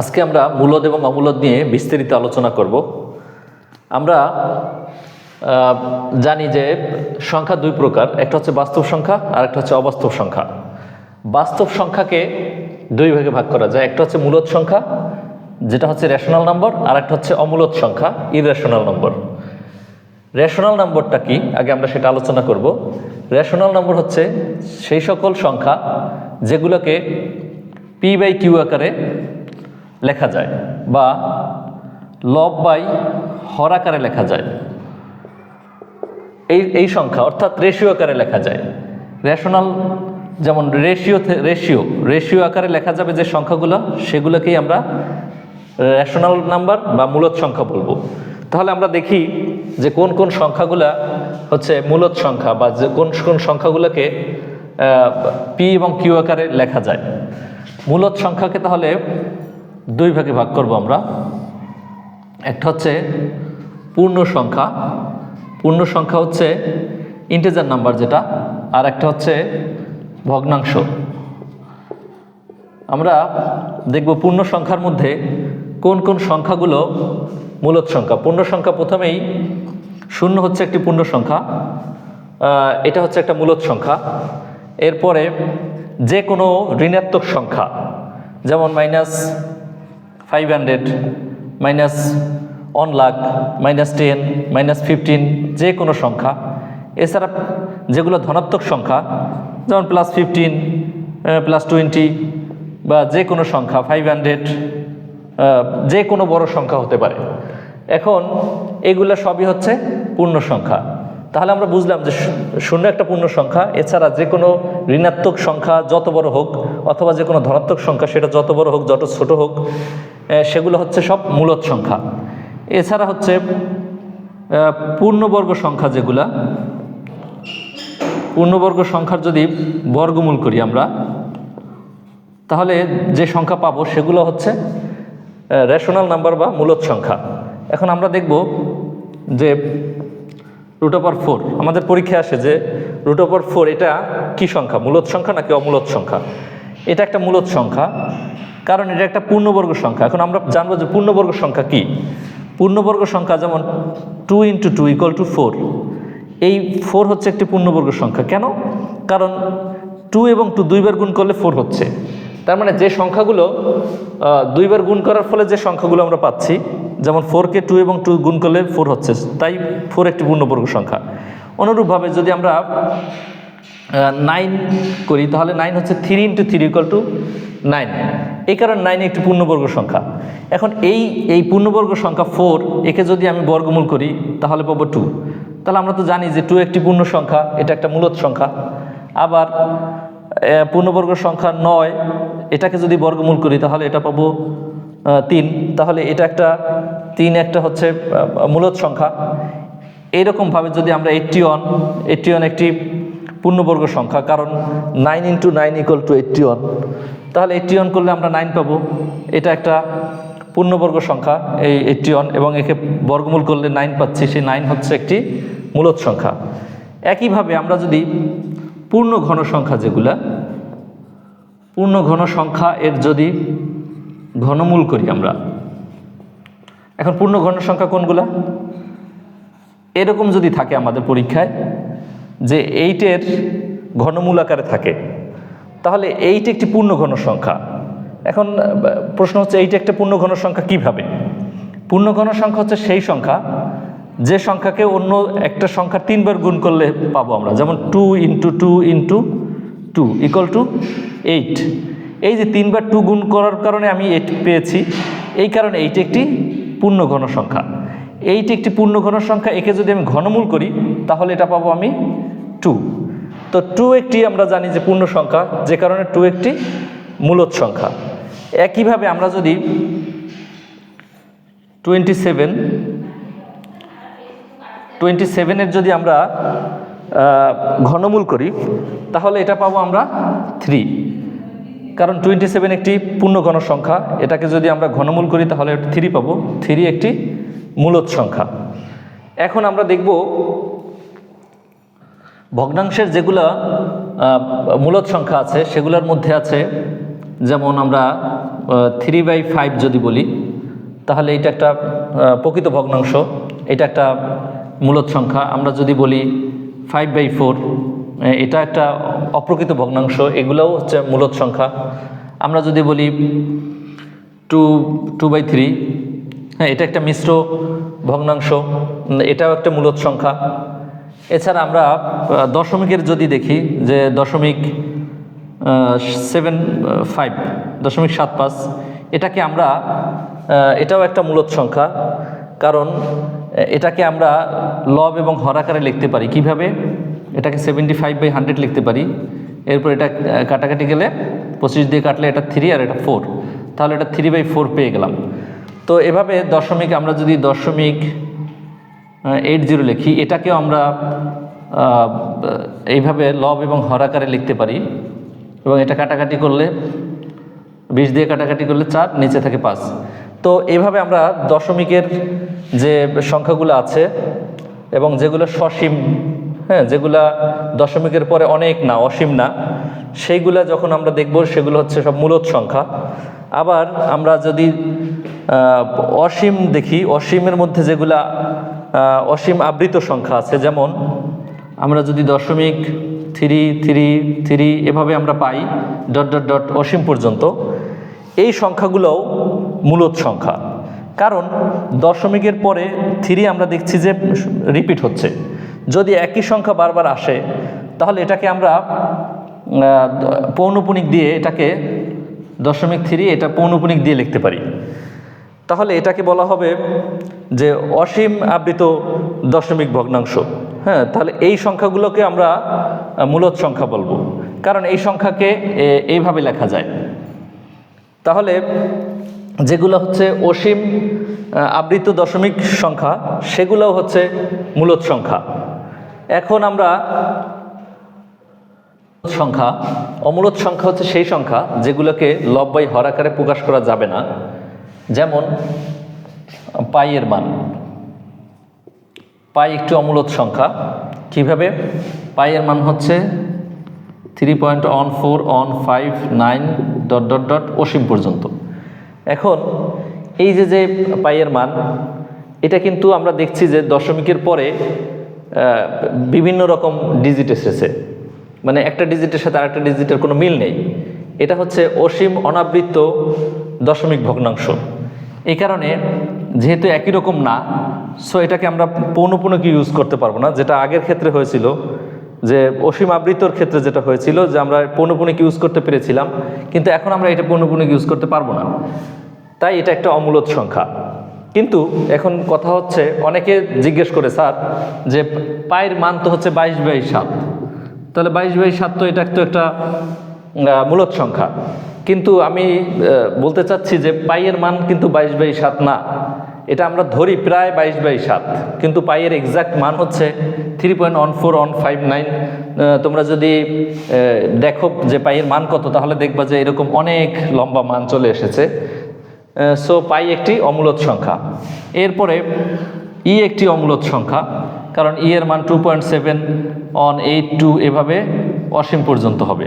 আজকে আমরা মূলদ এবং অমূলদ নিয়ে বিস্তারিত আলোচনা করব। আমরা জানি যে সংখ্যা দুই প্রকার, একটা হচ্ছে বাস্তব সংখ্যা আর একটা হচ্ছে অবাস্তব সংখ্যা। বাস্তব সংখ্যাকে দুই ভাগে ভাগ করা যায়, একটা হচ্ছে মূলদ সংখ্যা, যেটা হচ্ছে রেশনাল নম্বর আর একটা হচ্ছে অমূলদ সংখ্যা ইরেশনাল নম্বর রেশনাল নম্বরটা কি? আগে আমরা সেটা আলোচনা করব। রেশনাল নম্বর হচ্ছে সেই সকল সংখ্যা যেগুলোকে পি বাই কিউ আকারে লেখা যায় বা লব বাই হর আকারে লেখা যায়। এই এই সংখ্যা অর্থাৎ রেশিও আকারে লেখা যায়। রেশনাল যেমন রেশিও রেশিও রেশিও আকারে লেখা যাবে যে সংখ্যাগুলো, সেগুলোকেই আমরা রেশনাল নাম্বার বা মূলত সংখ্যা বলব। তাহলে আমরা দেখি যে কোন কোন সংখ্যাগুলা হচ্ছে মূলত সংখ্যা বা যে কোন কোন সংখ্যাগুলোকে পি এবং কিউ আকারে লেখা যায়। মূলত সংখ্যাকে তাহলে দুই ভাগে ভাগ করব আমরা। একটা হচ্ছে পূর্ণ সংখ্যা। পূর্ণ সংখ্যা হচ্ছে ইন্টেজার নাম্বার যেটা, আর একটা হচ্ছে ভগ্নাংশ। আমরা দেখব পূর্ণ সংখ্যার মধ্যে কোন কোন সংখ্যাগুলো মূলত সংখ্যা। পূর্ণ সংখ্যা প্রথমেই শূন্য হচ্ছে একটি পূর্ণ সংখ্যা। এটা হচ্ছে একটা মূলত সংখ্যা। এরপরে যে কোনো ঋণাত্মক সংখ্যা, যেমন minus five hundred minus one lakh minus ten minus fifteen যে কোনো সংখ্যা। এছাড়া যেগুলো ধনাত্মক সংখ্যা, যেমন প্লাস ফিফটিন প্লাস টোয়েন্টি বা যে কোনো সংখ্যা ফাইভ হান্ড্রেড যে কোনো বড় সংখ্যা হতে পারে। এখন এগুলো সবই হচ্ছে পূর্ণ সংখ্যা। তাহলে আমরা বুঝলাম যে শূন্য একটা পূর্ণ সংখ্যা, এছাড়া যে কোনো ঋণাত্মক সংখ্যা যত বড় হোক অথবা যে কোনো ধনাত্মক সংখ্যা, সেটা যত বড় হোক, যত ছোট হোক সেগুলো হচ্ছে সব মূলত সংখ্যা। এছাড়া হচ্ছে পূর্ণবর্গ সংখ্যা যেগুলা, পূর্ণবর্গ সংখ্যার যদি বর্গমূল করি আমরা, তাহলে যে সংখ্যা পাবো সেগুলো হচ্ছে রেশনাল নাম্বার বা মূলত সংখ্যা। এখন আমরা দেখব যে রুট ওভার ফোর আমাদের পরীক্ষায় আসে যে রুট ওভার ফোর এটা কি সংখ্যা? মূলত সংখ্যা নাকি অমূলত সংখ্যা? এটা একটা মূলত সংখ্যা, কারণ এটা একটা পূর্ণবর্গ সংখ্যা। এখন আমরা জানব যে পূর্ণবর্গ সংখ্যা কি? পূর্ণবর্গ সংখ্যা যেমন two into two equal to four এই ফোর হচ্ছে একটি পূর্ণবর্গ সংখ্যা। কেন? কারণ টু এবং টু দুইবার গুণ করলে ফোর হচ্ছে। তার মানে যে সংখ্যাগুলো দুইবার গুণ করার ফলে যে সংখ্যাগুলো আমরা পাচ্ছি, যেমন ফোরকে টু এবং টু গুণ করলে ফোর হচ্ছে, তাই ফোর একটি পূর্ণবর্গ সংখ্যা। অনুরূপভাবে যদি আমরা নাইন করি, তাহলে নাইন হচ্ছে three into three equal to nine এই কারণে নাইন একটি পূর্ণবর্গ সংখ্যা। এখন এই এই পূর্ণবর্গ সংখ্যা ফোর একে যদি আমি বর্গমূল করি, তাহলে পাবো টু তাহলে আমরা তো জানি যে টু একটি পূর্ণ সংখ্যা, এটা একটা মূলত সংখ্যা। আবার পূর্ণবর্গ সংখ্যা নয়, এটাকে যদি বর্গমূল করি, তাহলে এটা পাবো তিন। তাহলে এটা একটা, তিন একটা হচ্ছে মূলত সংখ্যা। এইরকমভাবে যদি আমরা এইটটি ওয়ান এইটটি ওয়ান একটি পূর্ণবর্গ সংখ্যা, কারণ nine into nine equal to eighty one, তাহলে এইটটি ওয়ান করলে আমরা নাইন পাবো। এটা একটা পূর্ণবর্গ সংখ্যা, এই এইটটি ওয়ান, এবং একে বর্গমূল করলে নাইন পাচ্ছি, সেই নাইন হচ্ছে একটি মূলত সংখ্যা। একইভাবে আমরা যদি পূর্ণ ঘন সংখ্যা যেগুলা, পূর্ণ ঘন সংখ্যা এর যদি ঘনমূল করি আমরা, এখন পূর্ণ ঘন সংখ্যা কোনগুলা? এরকম যদি থাকে আমাদের পরীক্ষায় যে এইটের ঘনমূল আকারে থাকে, তাহলে এইট একটি পূর্ণ ঘন সংখ্যা এখন প্রশ্ন হচ্ছে, এইটা একটা পূর্ণ ঘন সংখ্যা কীভাবে? পূর্ণ ঘন সংখ্যা হচ্ছে সেই সংখ্যা যে সংখ্যাকে অন্য একটা সংখ্যা তিনবার গুণ করলে পাবো আমরা। যেমন two into two into two equal to eight এই যে তিনবার টু গুণ করার কারণে আমি এইট পেয়েছি, এই কারণে এইট একটি পূর্ণ ঘন সংখ্যা। এইট একটি পূর্ণ ঘন সংখ্যা, একে যদি আমি ঘনমূল করি, তাহলে এটা পাবো আমি টু তো টু একটি আমরা জানি যে পূর্ণ সংখ্যা, যে কারণে টু একটি মূলত সংখ্যা। একইভাবে আমরা যদি টোয়েন্টি সেভেন টোয়েন্টি সেভেনের যদি আমরা ঘনমূল করি, তাহলে এটা পাবো আমরা থ্রি। কারণ টোয়েন্টি সেভেন একটি পূর্ণ ঘন সংখ্যা। এটাকে যদি আমরা ঘনমূল করি, তাহলে থ্রি পাবো। থ্রি একটি মূলত সংখ্যা। এখন আমরা দেখব ভগ্নাংশের যেগুলো মূলত সংখ্যা আছে, সেগুলোর মধ্যে আছে, যেমন আমরা থ্রি বাই ফাইভ যদি বলি, তাহলে এটা একটা প্রকৃত ভগ্নাংশ। এটা একটা মূলত সংখ্যা। আমরা যদি বলি ফাইভ বাই ফোর এটা একটা অপ্রকৃত ভগ্নাংশ, এগুলোও হচ্ছে মূলত সংখ্যা। আমরা যদি বলি টু টু বাই থ্রি হ্যাঁ এটা একটা মিশ্র ভগ্নাংশ, এটাও একটা মূলত সংখ্যা। এছাড়া আমরা দশমিকের যদি দেখি যে দশমিক সেভেন ফাইভ দশমিক সাত পাঁচ, এটাকে আমরা এটাও একটা মূলত সংখ্যা। কারণ এটাকে আমরা লব এবং হরাকারে লিখতে পারি। কীভাবে? এটাকে সেভেন্টি ফাইভ বাই হান্ড্রেড লিখতে পারি। এরপর এটা কাটাকাটি গেলে পঁচিশ দিয়ে কাটলে এটা থ্রি আর এটা ফোর তাহলে এটা থ্রি বাই ফোর পেয়ে গেলাম। তো এভাবে দশমিক, আমরা যদি দশমিক এইট জিরো লিখি, এটাকেও আমরা এইভাবে লব এবং হরাকারে লিখতে পারি। এবং এটা কাটাকাটি করলে, বিশ দিয়ে কাটাকাটি করলে চার, নিচে থাকে পাঁচ। তো এইভাবে আমরা দশমিকের যে সংখ্যাগুলো আছে এবং যেগুলো সসীম হ্যাঁ যেগুলা দশমিকের পরে অনেক না, অসীম না, সেইগুলা যখন আমরা দেখব, সেগুলো হচ্ছে সব মূলত সংখ্যা। আবার আমরা যদি অসীম দেখি, অসীমের মধ্যে যেগুলা অসীম আবৃত সংখ্যা আছে, যেমন আমরা যদি দশমিক থ্রি থ্রি থ্রি এভাবে আমরা পাই, ডট ডট ডট অসীম পর্যন্ত, এই সংখ্যাগুলোও মূলত সংখ্যা। কারণ দশমিকের পরে থ্রি আমরা দেখছি যে রিপিট হচ্ছে। যদি একই সংখ্যা বারবার আসে, তাহলে এটাকে আমরা পৌনপুনিক দিয়ে এটাকে দশমিক থ্রি এটা পৌনপুনিক দিয়ে লিখতে পারি। তাহলে এটাকে বলা হবে যে অসীম আবৃত দশমিক ভগ্নাংশ। হ্যাঁ তাহলে এই সংখ্যাগুলোকে আমরা মূলত সংখ্যা বলব। কারণ এই সংখ্যাকে এইভাবে লেখা যায়। তাহলে যেগুলো হচ্ছে অসীম আবৃত দশমিক সংখ্যা, সেগুলোও হচ্ছে মূলত সংখ্যা। এখন আমরা সংখ্যা, অমূলত সংখ্যা হচ্ছে সেই সংখ্যা যেগুলোকে লব্বাই হর আকারে প্রকাশ করা যাবে না। যেমন পাইয়ের মান। পাই একটি অমূলত সংখ্যা। কীভাবে? পাইয়ের মান হচ্ছে three point one four one five nine dot dot dot অসীম পর্যন্ত। এখন এই যে যে পাইয়ের মান, এটা কিন্তু আমরা দেখছি যে দশমিকের পরে বিভিন্ন রকম ডিজিট এসেছে। মানে একটা ডিজিটের সাথে আরেকটা ডিজিটের কোনো মিল নেই। এটা হচ্ছে অসীম অনাবৃত্ত দশমিক ভগ্নাংশ। এই কারণে যেহেতু একই রকম না সো এটাকে আমরা পৌনপুনকে ইউজ করতে পারব না, যেটা আগের ক্ষেত্রে হয়েছিল। যে অসীম আবৃত্তর ক্ষেত্রে যেটা হয়েছিল যে আমরা পৌনপুনিক ইউজ করতে পেরেছিলাম, কিন্তু এখন আমরা এটা পৌনপুনিক ইউজ করতে পারব না। তাই এটা একটা অমূলত সংখ্যা। কিন্তু এখন কথা হচ্ছে, অনেকে জিজ্ঞেস করে, স্যার, যে পায়ের মান তো হচ্ছে বাইশ বাই সাত। তাহলে বাইশ বাই সাত তো এটা তো একটা মূলত সংখ্যা। কিন্তু আমি বলতে চাচ্ছি যে পাইয়ের মান কিন্তু বাইশ বাই সাত না। এটা আমরা ধরি প্রায় বাইশ বাই সাত। কিন্তু পাইয়ের এক্সাক্ট মান হচ্ছে three point one four one five nine তোমরা যদি দেখো যে পাইয়ের মান কত, তাহলে দেখবা যে এরকম অনেক লম্বা মান চলে এসেছে। সো পাই একটি অমূলত সংখ্যা। এরপরে, ই একটি অমূলত সংখ্যা, কারণ ই এর মান two point seven one eight two এভাবে অসীম পর্যন্ত হবে।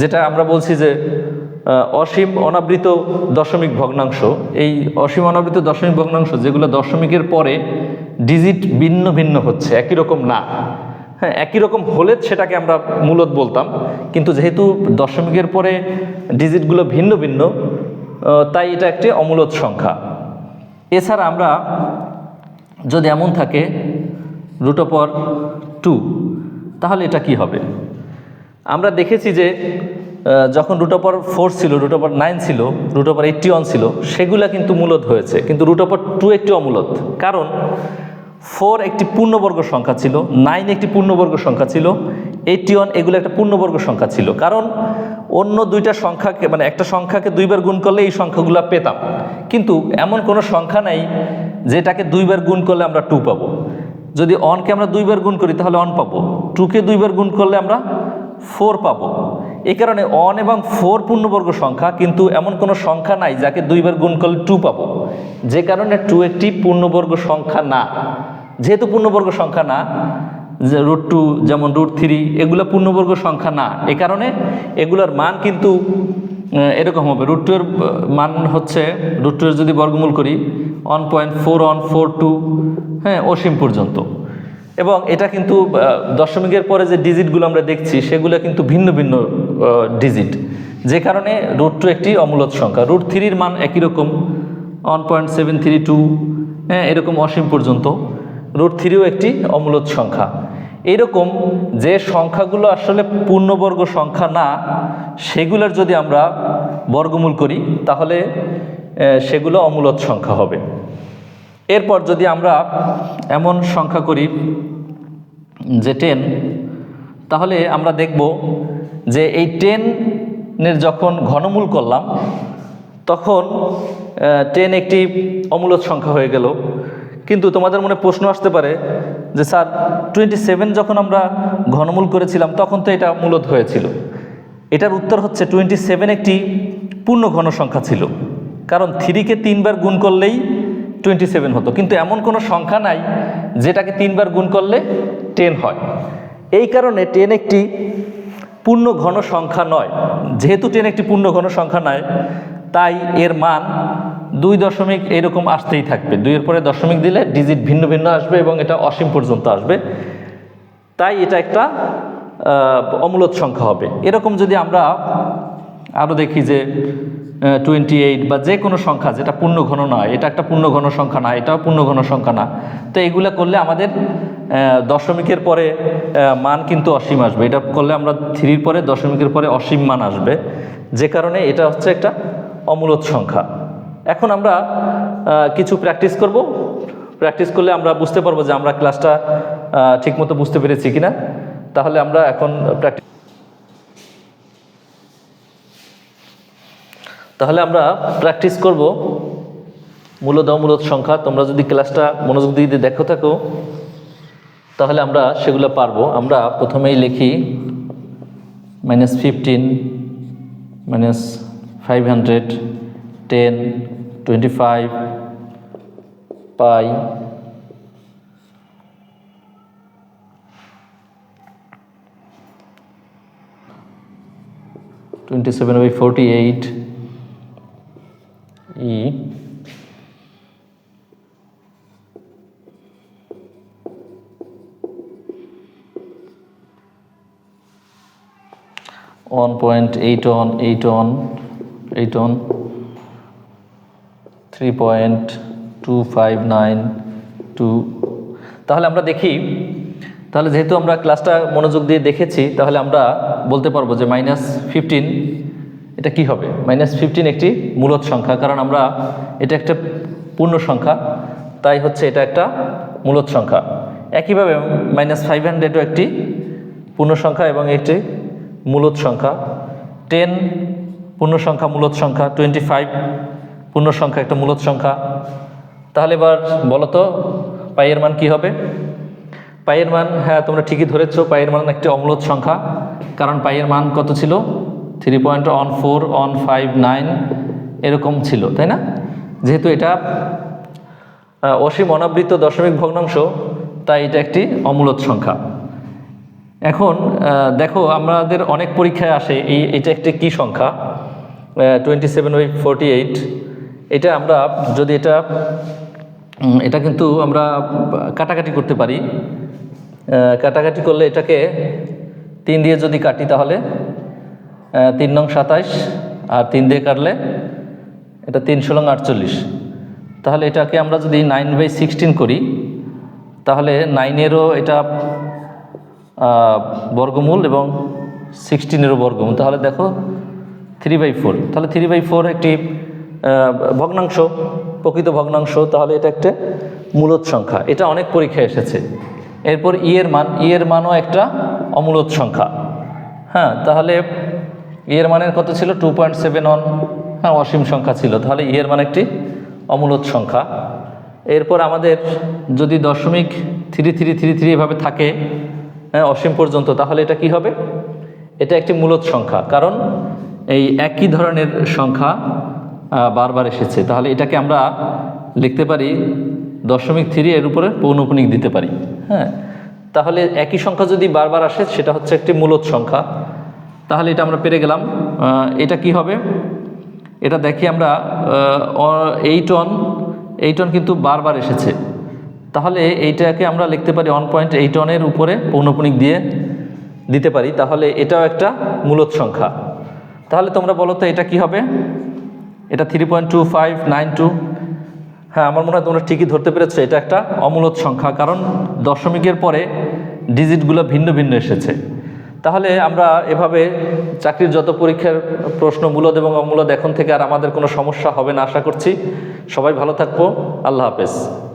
যেটা আমরা বলছি যে অসীম অনাবৃত দশমিক ভগ্নাংশ। এই অসীম অনাবৃত দশমিক ভগ্নাংশ যেগুলো দশমিকের পরে ডিজিট ভিন্ন ভিন্ন হচ্ছে, একই রকম না। হ্যাঁ একই রকম হলে সেটাকে আমরা মূলত বলতাম। কিন্তু যেহেতু দশমিকের পরে ডিজিটগুলো ভিন্ন ভিন্ন তাই এটা একটি অমূলত সংখ্যা। এছাড়া আমরা যদি এমন থাকে রুট অপর টু তাহলে এটা কি হবে? আমরা দেখেছি যে যখন রুট অপর ফোর ছিল রুট অপর নাইন ছিল রুট অপর এইটটি ওয়ান ছিল, সেগুলা কিন্তু মূলত হয়েছে। কিন্তু রুট অপর টু একটি অমূলত কারণ ফোর একটি পূর্ণবর্গ সংখ্যা ছিল নাইন একটি পূর্ণবর্গ সংখ্যা ছিল এইটটি ওয়ান এগুলো একটা পূর্ণবর্গ সংখ্যা ছিল। কারণ অন্য দুইটা সংখ্যাকে মানে একটা সংখ্যাকে দুইবার গুণ করলে এই সংখ্যাগুলো পেতাম। কিন্তু এমন কোনো সংখ্যা নাই যেটাকে দুইবার গুণ করলে আমরা টু পাবো। যদি অনকে আমরা দুইবার গুণ করি, তাহলে অন পাবো। টুকে দুইবার গুণ করলে আমরা ফোর পাবো। এই কারণে অন এবং ফোর পূর্ণবর্গ সংখ্যা কিন্তু এমন কোনো সংখ্যা নাই যাকে দুইবার গুণ করলে টু পাবো। যে কারণে টু একটি পূর্ণবর্গ সংখ্যা না। যেহেতু পূর্ণবর্গ সংখ্যা না, যে রুট টু যেমন রুট থ্রি এগুলো পূর্ণবর্গ সংখ্যা না। এ কারণে এগুলোর মান কিন্তু এরকম হবে। রুট টু এর মান হচ্ছে রুট টু এর যদি বর্গমূল করি one point four one four two হ্যাঁ অসীম পর্যন্ত। এবং এটা কিন্তু দশমিকের পরে যে ডিজিটগুলো আমরা দেখছি, সেগুলো কিন্তু ভিন্ন ভিন্ন ডিজিট যে কারণে রুট টু একটি অমূলত সংখ্যা। রুট থ্রির মান একই রকম one point seven three two হ্যাঁ এরকম অসীম পর্যন্ত। রুট থ্রিও একটি অমূলত সংখ্যা। এইরকম যে সংখ্যাগুলো আসলে পূর্ণবর্গ সংখ্যা না, সেগুলোর যদি আমরা বর্গমূল করি, তাহলে সেগুলো অমূলত সংখ্যা হবে। এরপর যদি আমরা এমন সংখ্যা করি যে টেন তাহলে আমরা দেখব যে এই টেনের যখন ঘনমূল করলাম, তখন টেন একটি অমূলত সংখ্যা হয়ে গেল। কিন্তু তোমাদের মনে প্রশ্ন আসতে পারে যে স্যার টোয়েন্টি সেভেন যখন আমরা ঘনমূল করেছিলাম, তখন তো এটা মূলত হয়েছিল। এটার উত্তর হচ্ছে টোয়েন্টি সেভেন একটি পূর্ণ ঘন সংখ্যা ছিল। কারণ থ্রিকে তিনবার গুণ করলেই টোয়েন্টি সেভেন হতো। কিন্তু এমন কোনো সংখ্যা নাই যেটাকে তিনবার গুণ করলে টেন হয়। এই কারণে টেন একটি পূর্ণ ঘন সংখ্যা নয়। যেহেতু টেন একটি পূর্ণ ঘন সংখ্যা নয় তাই এর মান দুই দশমিক এরকম আসতেই থাকবে। দুইয়ের পরে দশমিক দিলে ডিজিট ভিন্ন ভিন্ন আসবে এবং এটা অসীম পর্যন্ত আসবে। তাই এটা একটা অমূলত সংখ্যা হবে। এরকম যদি আমরা আরও দেখি যে টোয়েন্টি এইট বা যে কোনো সংখ্যা, যেটা পূর্ণ ঘন নয় এটা একটা পূর্ণ ঘন সংখ্যা না, এটাও পূর্ণ ঘন সংখ্যা না। তো এগুলা করলে আমাদের দশমিকের পরে মান কিন্তু অসীম আসবে। এটা করলে আমরা থ্রির পরে, দশমিকের পরে অসীম মান আসবে। যে কারণে এটা হচ্ছে একটা অমূলত সংখ্যা। এখন আমরা কিছু প্র্যাকটিস করব। প্র্যাকটিস করলে আমরা বুঝতে পারব যে আমরা ক্লাসটা ঠিকমতো বুঝতে পেরেছি কিনা। তাহলে আমরা এখন প্র্যাকটিস তাহলে আমরা প্র্যাকটিস করব। মূলত অমূলত সংখ্যা, তোমরা যদি ক্লাসটা মনোযোগ দিয়ে দেখো থাকো, তাহলে আমরা সেগুলো পারব। আমরা প্রথমেই লিখি minus fifteen minus five hundred ten twenty five pi twenty seven by forty eight e one point eight one eight one eight one, three point two five nine two. তাহলে আমরা দেখি, তাহলে যেহেতু আমরা ক্লাসটা মনোযোগ দিয়ে দেখেছি, তাহলে আমরা বলতে পারব যে মাইনাস ফিফটিন এটা কি হবে? মাইনাস ফিফটিন একটি মূলত সংখ্যা, কারণ আমরা এটা একটা পূর্ণ সংখ্যা, তাই হচ্ছে এটা একটা মূলত সংখ্যা। একইভাবে মাইনাস ফাইভ হান্ড্রেডও একটি পূর্ণ সংখ্যা এবং একটি মূলত সংখ্যা। টেন পূর্ণ সংখ্যা মূলত সংখ্যা। টোয়েন্টি ফাইভ পূর্ণ সংখ্যা, একটা মূলত সংখ্যা। তাহলে এবার বলো তো, পাইয়ের মান কি হবে? পাইয়ের মান হ্যাঁ তোমরা ঠিকই ধরেছো, পাইয়ের মান একটি অমূলত সংখ্যা। কারণ পাইয়ের মান কত ছিল? Three point one four one five nine এরকম ছিল, তাই না? যেহেতু এটা অসীম অনাবৃত দশমিক ভগ্নাংশ, তাই এটা একটি অমূলত সংখ্যা। এখন দেখো আমাদের অনেক পরীক্ষায় আসে এই, এটা একটি কী সংখ্যা? Twenty seven by forty eight এটা আমরা যদি এটা এটা কিন্তু আমরা কাটাকাটি করতে পারি। কাটাকাটি করলে এটাকে তিন দিয়ে যদি কাটি তাহলে তিন নং সাতাইশ আর তিন দিয়ে কাটলে এটা তিনশো নং আটচল্লিশ। তাহলে এটাকে আমরা যদি নাইন বাই সিক্সটিন করি, তাহলে নাইনেরও এটা বর্গমূল এবং সিক্সটিনেরও বর্গমূল। তাহলে দেখো থ্রি বাই ফোর তাহলে থ্রি বাই ফোর একটি ভগ্নাংশ, প্রকৃত ভগ্নাংশ। তাহলে এটা একটা মূলত সংখ্যা। এটা অনেক পরীক্ষায় এসেছে। এরপর ই এর মান ই এর মানও একটা অমূলত সংখ্যা। হ্যাঁ তাহলে ই এর মানের কত ছিল? টু পয়েন্ট সেভেন ওয়ান হ্যাঁ অসীম সংখ্যা ছিল। তাহলে ই এর মান একটি অমূলত সংখ্যা। এরপর আমাদের যদি দশমিক থ্রি থ্রি থ্রি থ্রি এভাবে থাকে হ্যাঁ অসীম পর্যন্ত, তাহলে এটা কি হবে? এটা একটি মূলত সংখ্যা, কারণ এই একই ধরনের সংখ্যা বারবার এসেছে। তাহলে এটাকে আমরা লিখতে পারি, দশমিক থ্রি এর উপরে পৌনপুনিক দিতে পারি হ্যাঁ। তাহলে একই সংখ্যা যদি বারবার আসে, সেটা হচ্ছে একটি মূলত সংখ্যা। তাহলে এটা আমরা পেরে গেলাম। এটা কি হবে? এটা দেখি আমরা এইট অন এইট অন কিন্তু বারবার এসেছে। তাহলে এইটাকে আমরা লিখতে পারি ওয়ান পয়েন্ট এইট অনের উপরে পৌনপুনিক দিয়ে দিতে পারি। তাহলে এটাও একটা মূলত সংখ্যা। তাহলে তোমরা বলো তো এটা কি হবে? এটা three point two five nine two হ্যাঁ আমার মনে হয় তোমরা ঠিকই ধরতে পেরেছ, এটা একটা অমূলত সংখ্যা। কারণ দশমিকের পরে ডিজিটগুলো ভিন্ন ভিন্ন এসেছে। তাহলে আমরা এভাবে চাকরির যত পরীক্ষার প্রশ্ন মূলদ এবং অমূলদ এখন থেকে আর আমাদের কোনো সমস্যা হবে না, আশা করছি। সবাই ভালো থাকব। আল্লাহ হাফেজ।